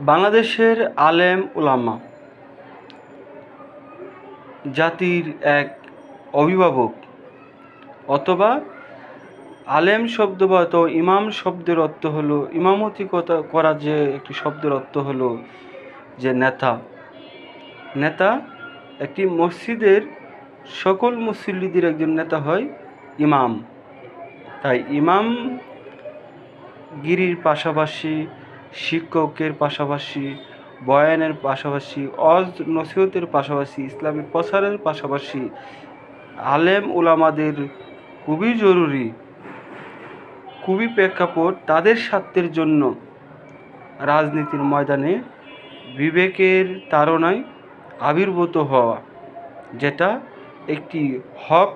বাংলাদেশের আলেম ওলামা জাতির এক অভিভাবক অথবা আলেম শব্দ বা তো ইমাম শব্দের অর্থ হলো, ইমামতি কথা করা যে একটি শব্দের অর্থ হলো যে নেতা। নেতা একটি মসজিদের সকল মুসল্লিদের একজন নেতা হয় ইমাম। তাই ইমাম গিরির পাশাপাশি শিক্ষকের পাশাপাশি, বয়ানের পাশাপাশি, অজ নসিহতের পাশাপাশি, ইসলামের প্রচারের পাশাপাশি আলেম ওলামাদের খুবই জরুরি, খুবই প্রেক্ষাপট তাদের স্বার্থের জন্য রাজনীতির ময়দানে বিবেকের তাড়নায় আবির্ভূত হওয়া, যেটা একটি হক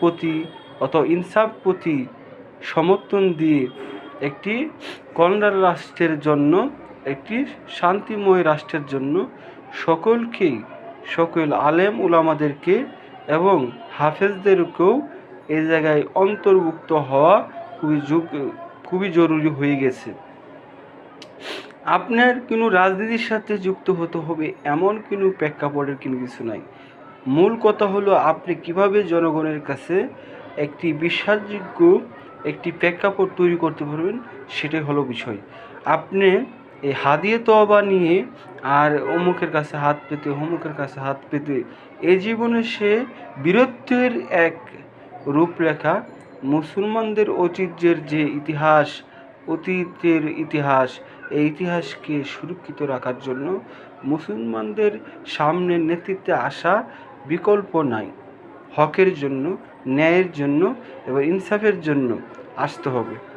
প্রতি অথবা ইনসাফ প্রতি সমর্থন দিয়ে একটি কর্নার রাষ্ট্রের জন্য, একটি শান্তিময় রাষ্ট্রের জন্য সকলকেই, সকল আলেম উলামাদেরকে এবং হাফেজদেরকেও এই জায়গায় অন্তর্ভুক্ত হওয়া খুবই খুবই জরুরি হয়ে গেছে। আপনার কোনো রাজনীতির সাথে যুক্ত হতে হবে এমন কোনো প্রেক্ষাপটের কোনো কিছু নাই। মূল কথা হলো আপনি কীভাবে জনগণের কাছে একটি বিশ্বাসযোগ্য একটি প্রেক্ষাপট তৈরি করতে পারবেন, সেটাই হলো বিষয়। আপনি এই হাদিয়ে তওবা নিয়ে আর অমুকের কাছে হাত পেতে, অমুকের কাছে হাত পেতে, এ জীবনে সে বীরত্বের এক রূপরেখা মুসলমানদের ঐতিহ্যের যে ইতিহাস, অতীতের ইতিহাস, এই ইতিহাসকে সুরক্ষিত রাখার জন্য মুসলমানদের সামনে নেতৃত্বে আসা বিকল্প নাই। হকের জন্য ন্যায়ের জন্য এবং ইনসাফের জন্য আসতে হবে।